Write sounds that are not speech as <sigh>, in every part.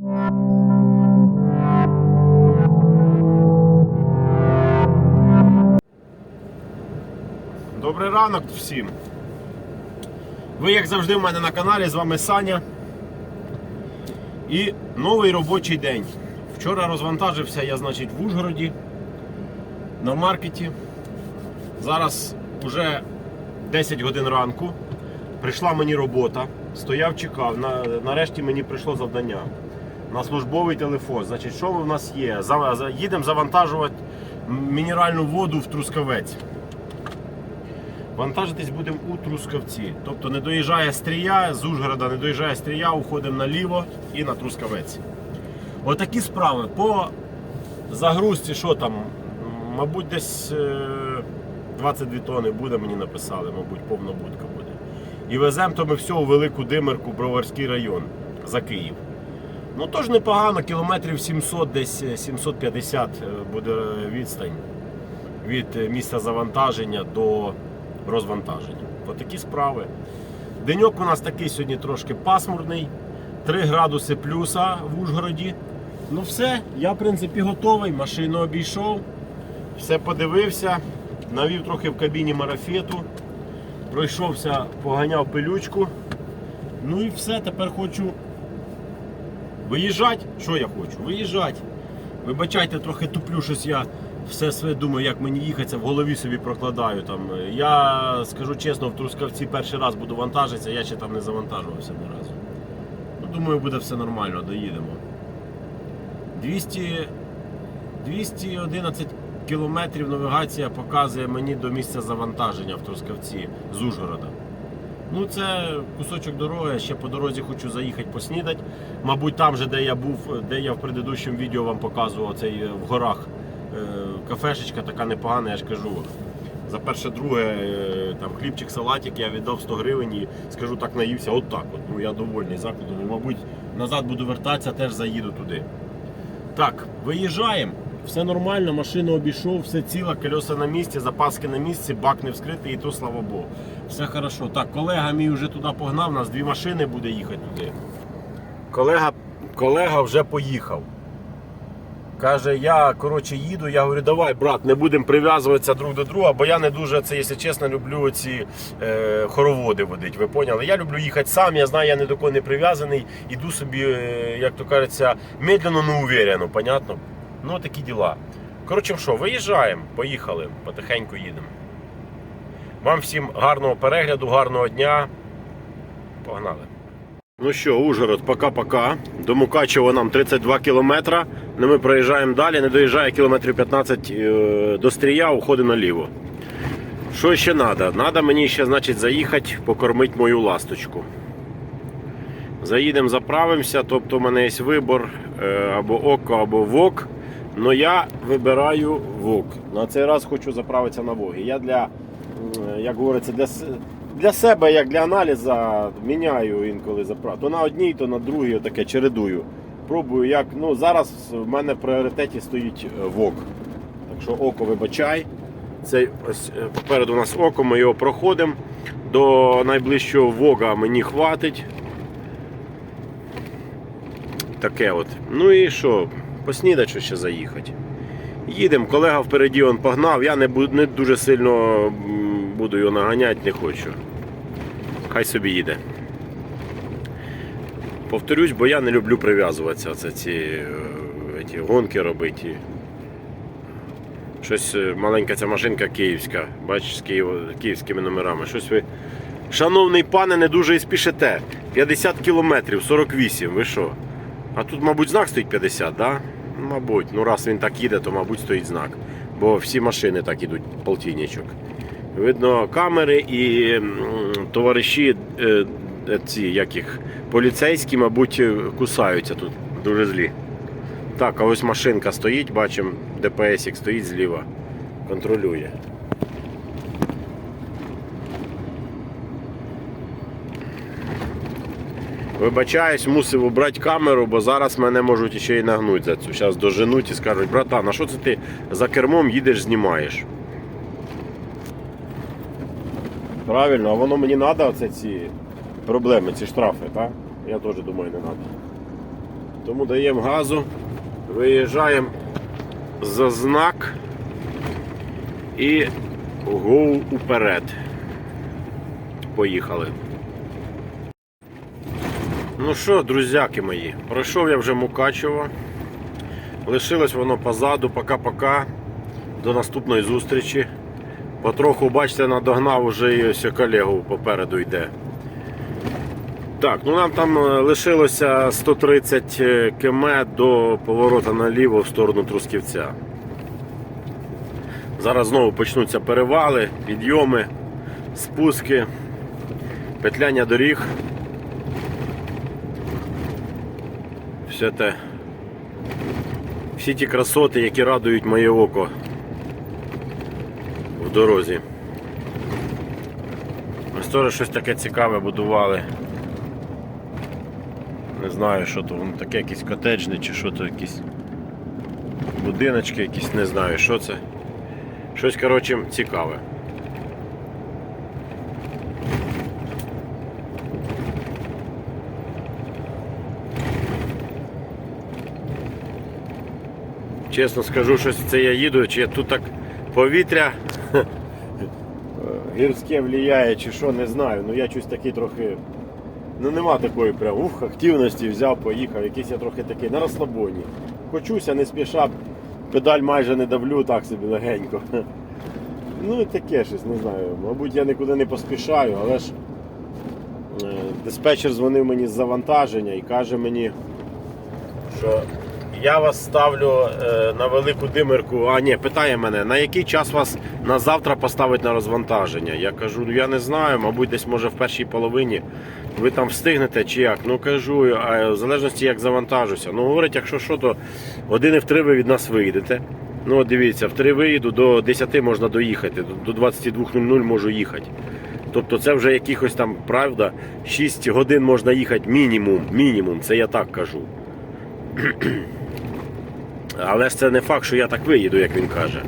Добрий ранок всім. Ви, як завжди, в мене на каналі, з вами Саня. І новий робочий день. Вчора розвантажився я, значить, в Ужгороді на маркеті. Зараз вже 10 годин ранку. Прийшла мені робота. Стояв, чекав. Нарешті мені прийшло завдання на службовий телефон. Значить, що в нас є? Їдемо завантажувати мінеральну воду в Трускавець. Вантажитись будемо у Трускавці. Тобто не доїжджає стрія, з Ужгорода не доїжджає стрія, уходимо наліво і на Трускавець. Отакі справи. По загрузці, що там, мабуть, десь е, 22 тони буде, мені написали, мабуть, повна будка буде. І веземо то ми у Велику Димирку, Броварський район за Київ. Ну тож непогано, кілометрів 700, десь е, 750 е, буде відстань від е, місця завантаження до розвантаження. Отакі справи. Деньок у нас такий сьогодні трошки пасмурний. 3 градуси плюса в Ужгороді. Ну все, я в принципі готовий. Машину обійшов, все подивився, навів трохи в кабіні марафету, пройшовся, поганяв пилючку. Ну і все, тепер хочу виїжджати. Що я хочу? Виїжджати. Вибачайте, трохи туплю щось я все своє думаю, як мені їхатися, в голові собі прокладаю. Там. Я скажу чесно, в Трускавці перший раз буду вантажитися, я ще там не завантажувався ні разу. Ну, думаю, буде все нормально, доїдемо. 200, 211 кілометрів навігація показує мені до місця завантаження в Трускавці з Ужгорода. Ну, це кусочок дороги, ще по дорозі хочу заїхати поснідати. Мабуть, там же, де я був, де я в предыдущому відео вам показував, цей е, в горах е, кафешечка така непогана, я ж кажу. За перше, друге, е, там хлібчик, салатик я віддав 100 гривень і скажу так, наївся, от так. От. Ну, я довольний закладом. І, мабуть, назад буду вертатися, теж заїду туди. Так, виїжджаємо. Все нормально, машину обійшов, все ціло, колеса на місці, запаски на місці, бак не вскритий, і то слава Богу. Все хорошо. Так, колега мій вже туди погнав, у нас дві машини буде їхати туди. Колега, колега вже поїхав. Каже, я коротше їду, я говорю, давай, брат, не будемо прив'язуватися друг до друга, бо я не дуже це, якщо чесно, люблю ці е, хороводи водити. Ви поняли? Я люблю їхати сам, я знаю, я ні до кого не прив'язаний, іду собі, е, як то кажеться, медленно, но уверенно, понятно? Ну, такі діла. Коротше, що, виїжджаємо, поїхали, потихеньку їдемо. Вам всім гарного перегляду, гарного дня. Погнали. Ну що, Ужгород, пока-пока. До Мукачева нам 32 кілометра. Ну, ми проїжджаємо далі, не доїжджає кілометрів 15 е, до Стрія, уходимо наліво. Що ще треба? Треба мені ще значить, заїхати, покормити мою ласточку. Заїдемо, заправимося, тобто в мене є вибор е, або око, або вок. Но я вибираю вок. На цей раз хочу заправитися на воги. Я для, як говориться, для, для себе, як для аналізу, міняю інколи заправку. То на одній, то на другій, таке чередую. Пробую, як. Ну, зараз в мене в пріоритеті стоїть е, вок. Так що око вибачай. Це ось е, попереду у нас око, ми його проходимо. До найближчого вога мені хватить. Таке от. Ну і що, поснідати що ще заїхати. Їдемо, колега впереді он погнав, я не, не дуже сильно буду його наганяти, не хочу. Хай собі їде. Повторюсь, бо я не люблю прив'язуватися. Це ці е, ці гонки робити. Щось е, маленька ця машинка київська, бачиш, з Києва, київськими номерами. Щось ви, шановний пане, не дуже і спішите. 50 кілометрів, 48, ви що? А тут, мабуть, знак стоїть 50, да? Мабуть, ну раз він так їде, то мабуть стоїть знак. Бо всі машини так ідуть, полтинничок. Видно, камери і товариші, е, е, ці, як їх, поліцейські, мабуть, е, кусаються тут дуже злі. Так, а ось машинка стоїть, бачимо, ДПСік стоїть зліва, контролює. Вибачаюсь, мусив убрати камеру, бо зараз мене можуть ще й нагнути за цю. Зараз доженуть і скажуть, братан, а що це ти за кермом їдеш, знімаєш? Правильно, а воно мені треба оце ці проблеми, ці штрафи, так? Я теж думаю, не треба. Тому даємо газу, виїжджаємо за знак і гоу уперед. Поїхали. Ну що, друзяки мої, пройшов я вже Мукачево. Лишилось воно позаду, пока-пока. До наступної зустрічі. Потроху, бачите, надогнав уже і ось колегу попереду йде. Так, ну нам там е, лишилося 130 км до поворота наліво в сторону Трусківця. Зараз знову почнуться перевали, підйоми, спуски, петляння доріг. Все те, всі ті красоти, які радують моє око дорозі. Ось щось таке цікаве будували. Не знаю, що то воно таке, якісь котеджні чи що то якісь будиночки, якісь не знаю, що це. Щось, коротше, цікаве. Чесно скажу, щось це я їду, чи тут так повітря гірське влияє, чи що, не знаю. Ну я щось такий трохи. Ну нема такої прям ух, активності, взяв, поїхав, якийсь я трохи такий на розслабоні. Хочуся, не спіша, педаль майже не давлю, так собі легенько. <laughs> Ну і таке щось, не знаю. Мабуть, я нікуди не поспішаю, але ж е, диспетчер дзвонив мені з завантаження і каже мені, що я вас ставлю е, на велику димирку. А ні, питає мене, на який час вас на завтра поставить на розвантаження? Я кажу, ну я не знаю, мабуть, десь може в першій половині ви там встигнете чи як. Ну кажу, а в залежності як завантажуся. Ну говорить, якщо що, то години в три ви від нас вийдете. Ну дивіться, в три виїду до 10 можна доїхати, до 22.00 можу їхати. Тобто це вже якихось там, правда, 6 годин можна їхати мінімум. Мінімум, це я так кажу. Але ж це не факт, що я так виїду, як він каже.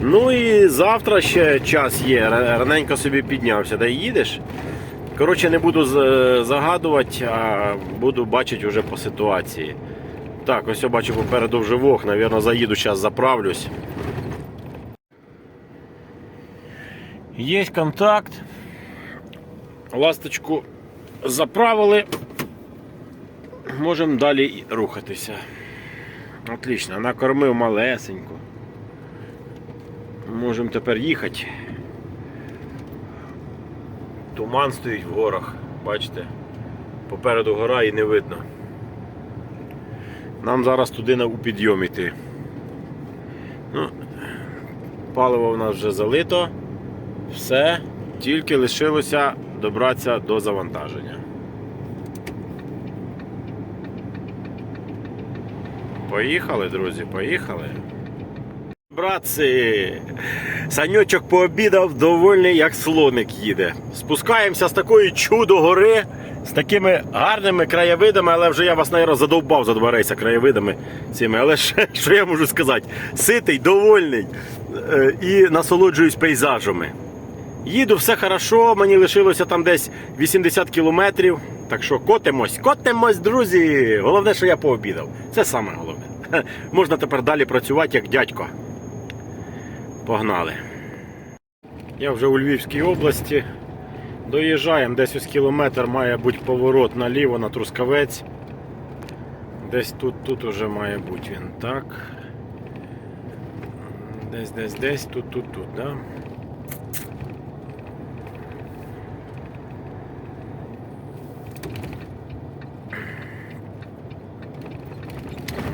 Ну і завтра ще час є. Раненько собі піднявся, та й їдеш. Коротше, не буду загадувати, а буду бачити вже по ситуації. Так, ось я бачу попереду вже вог, навірно, заїду, зараз заправлюсь. Є контакт. Ласточку заправили. Можемо далі рухатися. Отлично, накормив малесенько. Можемо тепер їхати. Туман стоїть в горах, бачите? Попереду гора і не видно. Нам зараз туди у підйом іти. Ну, паливо в нас вже залито. Все, тільки лишилося добратися до завантаження. Поїхали, друзі, поїхали. Братці, санючок пообідав, довольний, як слоник їде. Спускаємося з такої чудо гори, з такими гарними краєвидами, але вже я вас, мабуть, задовбав за два рейси краєвидами цими. Але ще, <laughs> що я можу сказати? Ситий, довольний е, і насолоджуюсь пейзажами. Їду, все хорошо, мені лишилося там десь 80 кілометрів. Так що котимось, котимось, друзі. Головне, що я пообідав. Це саме головне. <laughs> Можна тепер далі працювати як дядько. Погнали. Я вже у Львівській області. Доїжджаємо, десь ось кілометр має бути поворот наліво на Трускавець. Десь тут, тут уже має бути він. Так. Десь, десь, десь, тут, тут, тут, да?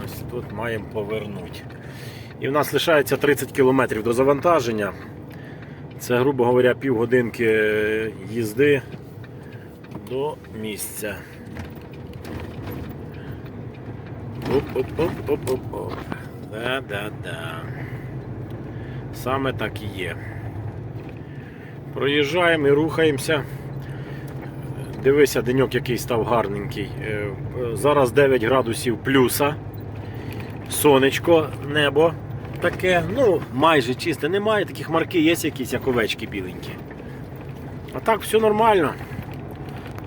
Ось тут маємо повернути. І в нас лишається 30 кілометрів до завантаження. Це, грубо говоря, півгодинки їзди до місця. Оп-оп-оп-оп-оп. Да-да-да. Саме так і є. Проїжджаємо і рухаємося. Дивися, деньок який став гарненький. Е, е, Зараз 9 градусів плюса. Сонечко, небо таке, ну, майже чисте. Немає таких марки, є якісь як овечки біленькі. А так все нормально.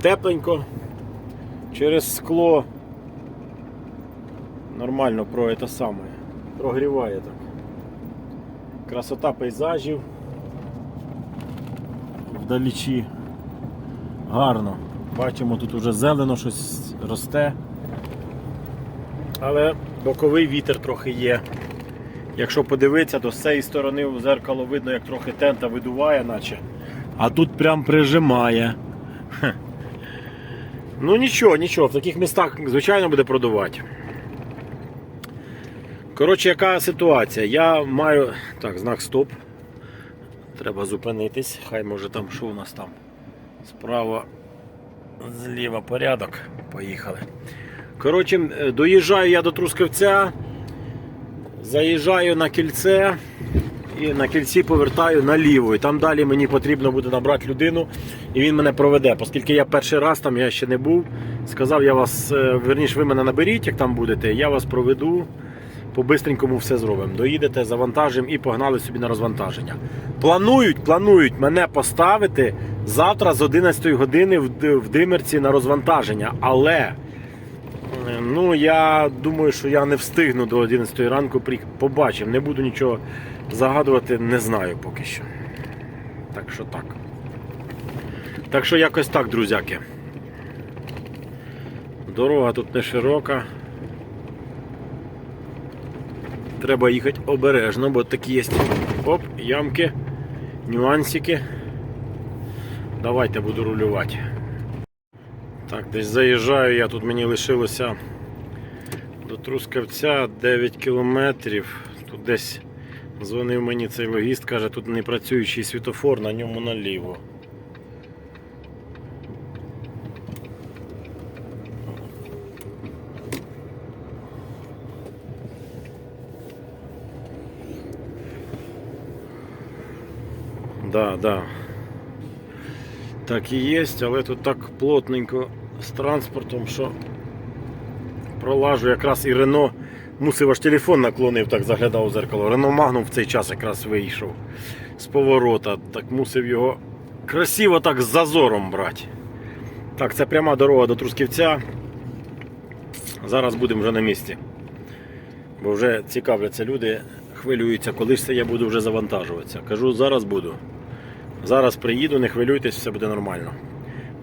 Тепленько. Через скло нормально про це саме. Прогріває так. Красота пейзажів. Вдалічі. Гарно. Бачимо, тут уже зелено щось росте. Але боковий вітер трохи є. Якщо подивитися, то з цієї сторони в зеркало видно, як трохи тента видуває, наче. А тут прям прижимає. Ну нічого, нічого, в таких містах, звичайно, буде продувати. Коротше, яка ситуація? Я маю. Так, знак стоп. Треба зупинитись. Хай може там що у нас там. Справа, зліва порядок. Поїхали. Коротше, е, доїжджаю я до Трускавця, заїжджаю на кільце і на кільці повертаю наліво. І там далі мені потрібно буде набрати людину, і він мене проведе. Оскільки я перший раз там я ще не був. Сказав, я вас, е, верніше, ви мене наберіть, як там будете, я вас проведу. По-бистренькому все зробимо. Доїдете, завантажимо і погнали собі на розвантаження. Планують, планують мене поставити завтра з 11 години в, Димерці на розвантаження. Але ну, я думаю, що я не встигну до 11 ранку. Побачимо. Не буду нічого загадувати, не знаю поки що. Так що так. Так що якось так, друзяки. Дорога тут не широка. Треба їхати обережно, бо такі є оп, ямки, нюансики. Давайте буду рулювати. Так, десь заїжджаю я, тут мені лишилося до Трускавця 9 кілометрів. Тут десь дзвонив мені цей логіст, каже, тут не працюючий світофор, на ньому наліво. Да, да. Так і є, але тут так плотненько з транспортом, що пролажу якраз і Рено мусив аж телефон наклонив, так заглядав у зеркало. Рено Магнум в цей час якраз вийшов з поворота. Так мусив його красиво так з зазором брати. Так, це пряма дорога до Трусківця. Зараз будемо вже на місці. Бо вже цікавляться люди, хвилюються, коли ж це я буду вже завантажуватися. Кажу, зараз буду. Зараз приїду, не хвилюйтесь, все буде нормально.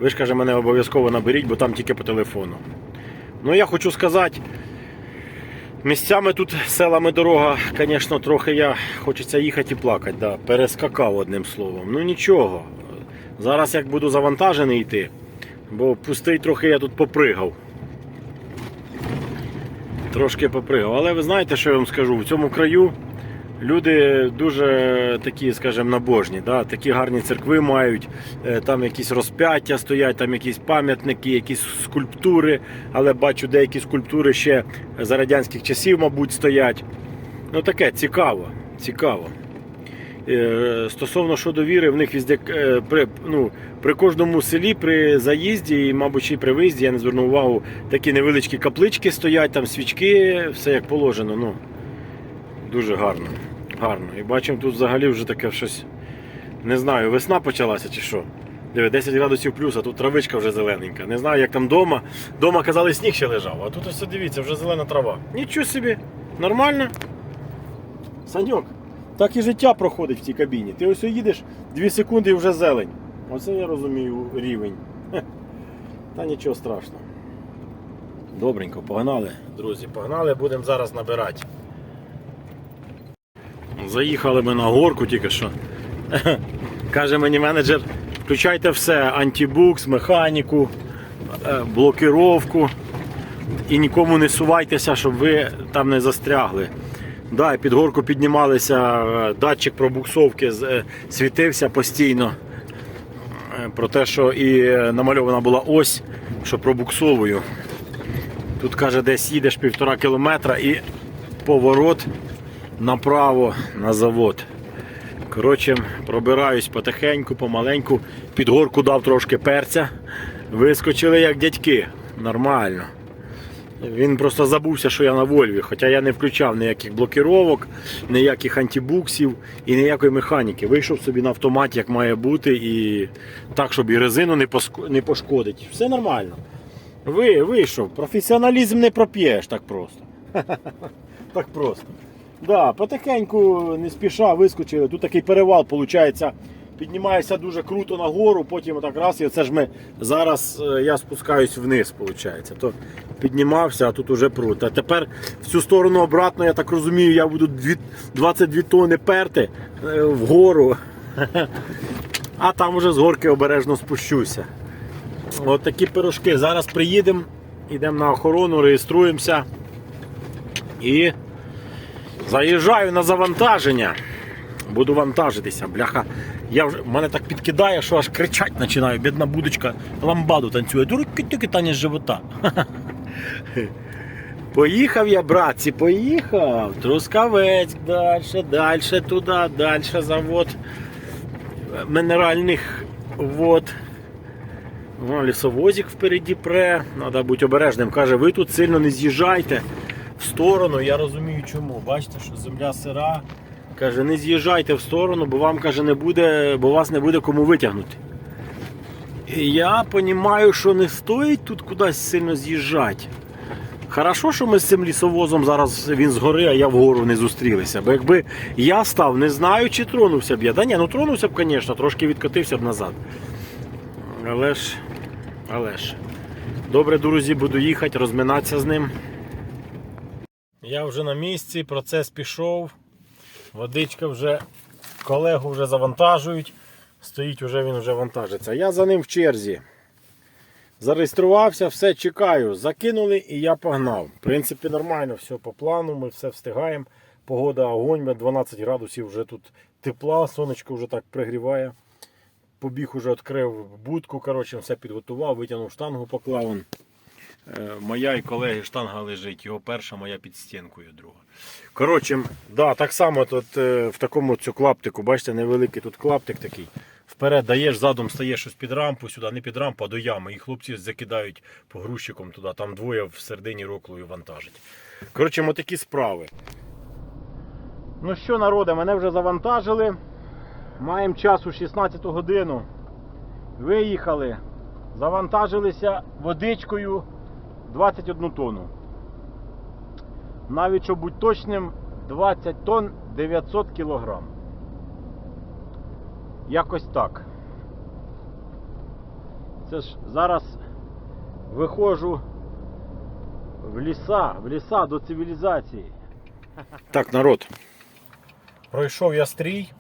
Ви ж каже, мене обов'язково наберіть, бо там тільки по телефону. Ну я хочу сказати, місцями тут селами дорога, звісно, трохи я хочеться їхати і плакати. Да. Перескакав одним словом. Ну нічого. Зараз як буду завантажений йти, бо пустий трохи я тут попригав. Трошки попригав. Але ви знаєте, що я вам скажу? В цьому краю люди дуже такі, скажімо, набожні. Да? Такі гарні церкви мають, е, там якісь розп'яття стоять, там якісь пам'ятники, якісь скульптури. Але бачу, деякі скульптури ще за радянських часів, мабуть, стоять. Ну таке цікаво. цікаво. Е, Стосовно щодо віри, в них везде, е, при, ну, при кожному селі при заїзді і, мабуть, і при виїзді, я не звернув увагу, такі невеличкі каплички стоять, там свічки, все як положено. Ну, дуже гарно. гарно. І бачимо, тут взагалі вже таке щось. Не знаю, весна почалася чи що. Диви, 10 градусів плюс, а тут травичка вже зелененька. Не знаю, як там вдома. Дома казали, сніг ще лежав, а тут ось дивіться, вже зелена трава. Нічого собі, нормально. Саньок, так і життя проходить в цій кабіні. Ти ось їдеш 2 секунди і вже зелень. Оце я розумію рівень. Хе. Та нічого страшного. Добренько, погнали, друзі, погнали, будемо зараз набирати. Заїхали ми на горку тільки що. <laughs> Каже мені менеджер, включайте все, антибукс, механіку, е, блокировку. І нікому не сувайтеся, щоб ви там не застрягли. Да, під горку піднімалися, е, датчик пробуксовки е, світився постійно. Про те, що і намальована була ось, що пробуксовую. Тут каже, десь їдеш півтора кілометра і поворот направо на завод. Коротше, пробираюсь потихеньку, помаленьку. Під горку дав трошки перця. Вискочили як дядьки. Нормально. Він просто забувся, що я на Вольві, хоча я не включав ніяких блокировок, ніяких антибуксів і ніякої механіки. Вийшов собі на автоматі, як має бути, і так, щоб і резину не, не пошкодить. Все нормально. Ви, вийшов. Професіоналізм не проп'єш так просто. <laughs> Так просто. Да, потихеньку, не спіша вискочили. Тут такий перевал, виходить. Піднімаєшся дуже круто нагору, потім отак раз, і це ж ми зараз е, я спускаюсь вниз, виходить. То піднімався, а тут уже прут. А тепер в цю сторону обратно, я так розумію, я буду 22 тони перти е, вгору. <laughs> А там уже з горки обережно спущуся. От такі пирожки. Зараз приїдемо, йдемо на охорону, реєструємося і заїжджаю на завантаження. Буду вантажитися, бляха. Я вже, мене так підкидає, що аж кричать починаю. Бідна будочка ламбаду танцює. Тільки таня з живота. <laughs> Поїхав я, братці, поїхав. Трускавець, далі, далі, туди, далі завод мінеральних вод. Лісовозик впереді пре. Треба бути обережним. Каже, ви тут сильно не з'їжджайте сторону. Я розумію чому. Бачите, що земля сира. Каже, не з'їжджайте в сторону, бо вам каже, не буде, бо вас не буде кому витягнути. І я розумію, що не стоїть тут кудись сильно з'їжджати. Хорошо, що ми з цим лісовозом зараз він згори, а я вгору не зустрілися. Бо якби я став, не знаю, чи тронувся б я. Та ні, ну тронувся б, звісно, трошки відкотився б назад. Але ж, але ж. Добре, друзі, буду їхати, розминатися з ним. Я вже на місці, процес пішов. Водичка вже, колегу вже завантажують. Стоїть уже він вже вантажиться. Я за ним в черзі. Зареєструвався, все чекаю. Закинули і я погнав. В принципі, нормально, все по плану, ми все встигаємо. Погода огонь, 12 градусів вже тут тепла, сонечко вже так пригріває. Побіг уже відкрив будку, коротше, все підготував, витягнув штангу, поклав. Е, Моя і колеги штанга лежить. Його перша, моя під стінкою друга. Коротше, да, так само тут е, в такому цю клаптику, бачите, невеликий тут клаптик такий. Вперед даєш, задом стаєш щось під рампу, сюди, не під рампу, а до ями. І хлопці закидають погрузчиком туди, там двоє в середині роклою вантажить. Коротше, такі справи. Ну що, народи, мене вже завантажили. Маємо час у 16 годину. Виїхали. Завантажилися водичкою 21 тонну. Навіть, щоб бути точним, 20 тонн 900 кілограм. Якось так. Це ж зараз виходжу в ліса, в ліса до цивілізації. Так, народ. Пройшов я стрій,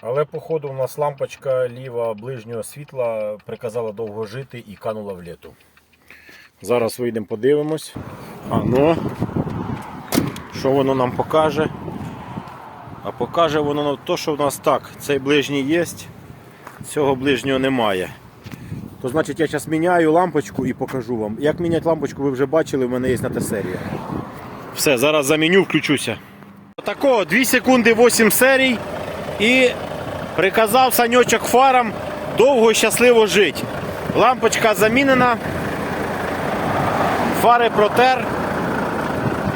але походу у нас лампочка ліва ближнього світла приказала довго жити і канула в літу. Зараз вийдемо, подивимось. А ну, що воно нам покаже? А покаже воно нам то, що в нас так. Цей ближній є, цього ближнього немає. То значить я зараз міняю лампочку і покажу вам. Як міняти лампочку, ви вже бачили, в мене є на те серія. Все, зараз заміню, включуся. Отако, 2 секунди 8 серій. І приказав саньочок фарам довго і щасливо жити. Лампочка замінена. Фари протер.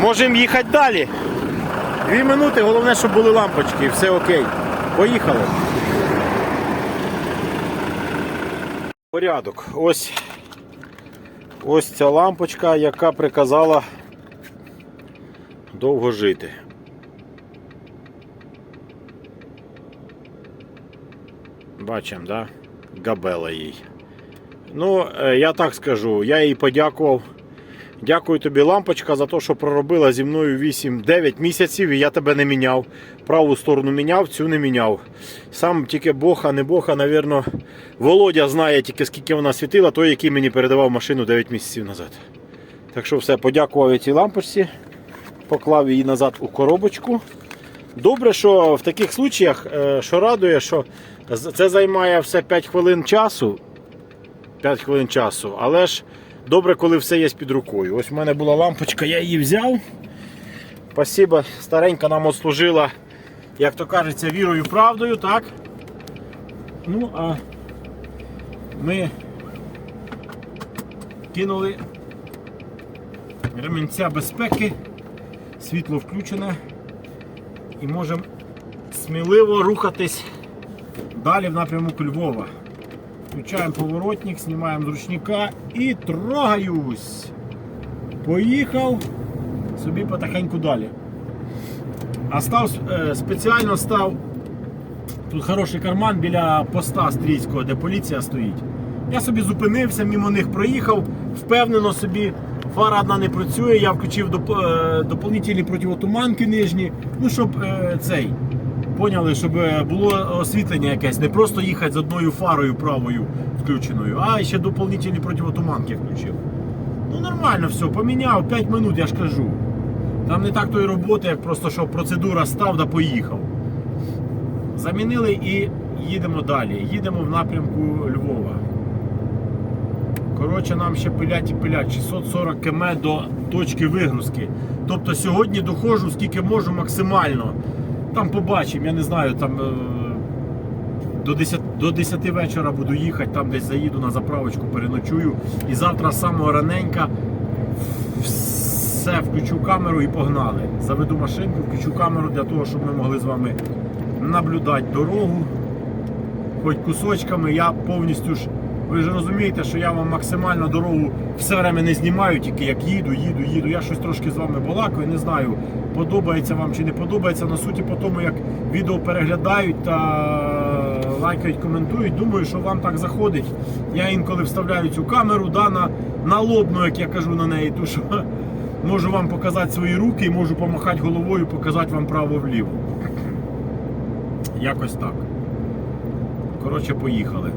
Можемо їхати далі. Дві минути, головне, щоб були лампочки, все окей. Поїхали. Порядок. Ось, ось ця лампочка, яка приказала довго жити. Бачимо, да? Габела їй. Ну, е, я так скажу, я їй подякував. Дякую тобі, лампочка, за те, що проробила зі мною 8-9 місяців і я тебе не міняв. Праву сторону міняв, цю не міняв. Сам тільки Бог, а не Бог, а, навірно, Володя знає тільки скільки вона світила, той, який мені передавав машину 9 місяців назад. Так що все, подякував цій лампочці, поклав її назад у коробочку. Добре, що в таких случаях, е, що радує, що це займає все 5 хвилин часу. 5 хвилин часу, але ж добре, коли все є під рукою. Ось в мене була лампочка, я її взяв. Спасибо, старенька нам отслужила, як то кажеться, вірою, правдою, так? Ну, а ми кинули ремінця безпеки, світло включене і можемо сміливо рухатись далі в напрямку Львова. Включаємо поворотник, знімаємо з ручника і трогаюсь. Поїхав собі потихеньку далі. А став е, спеціально став. Тут хороший карман біля поста стрійського, де поліція стоїть. Я собі зупинився, мимо них проїхав, впевнено собі, фара одна не працює, я включив доп, е, доповнительні противотуманки нижні, ну щоб е, цей. Поняли, щоб е, було освітлення якесь, не просто їхати з одною фарою правою включеною, а ще доповнительні противотуманки включив. Ну нормально все, поміняв 5 минут, я ж кажу. Там не так тої роботи, як просто що процедура став да поїхав. Замінили і їдемо далі. Їдемо в напрямку Львова. Коротше, нам ще пилять і пилять 640 км до точки вигрузки. Тобто сьогодні доходжу скільки можу максимально. Там побачимо, я не знаю, там е, до 10, до 10 вечора буду їхати, там десь заїду на заправочку, переночую. І завтра з самого раненька все включу камеру і погнали. Заведу машинку, включу камеру для того, щоб ми могли з вами наблюдати дорогу. Хоч кусочками, я повністю ж. Ви ж розумієте, що я вам максимально дорогу все время не знімаю, тільки як їду, їду, їду. Я щось трошки з вами балакаю, не знаю, подобається вам чи не подобається. На суті, по тому, як відео переглядають та лайкають, коментують, думаю, що вам так заходить. Я інколи вставляю цю камеру да, на, на лобну, як я кажу на неї, то що <laughs> можу вам показати свої руки і можу помахати головою, показати вам право-вліво. Якось так. Коротше, поїхали.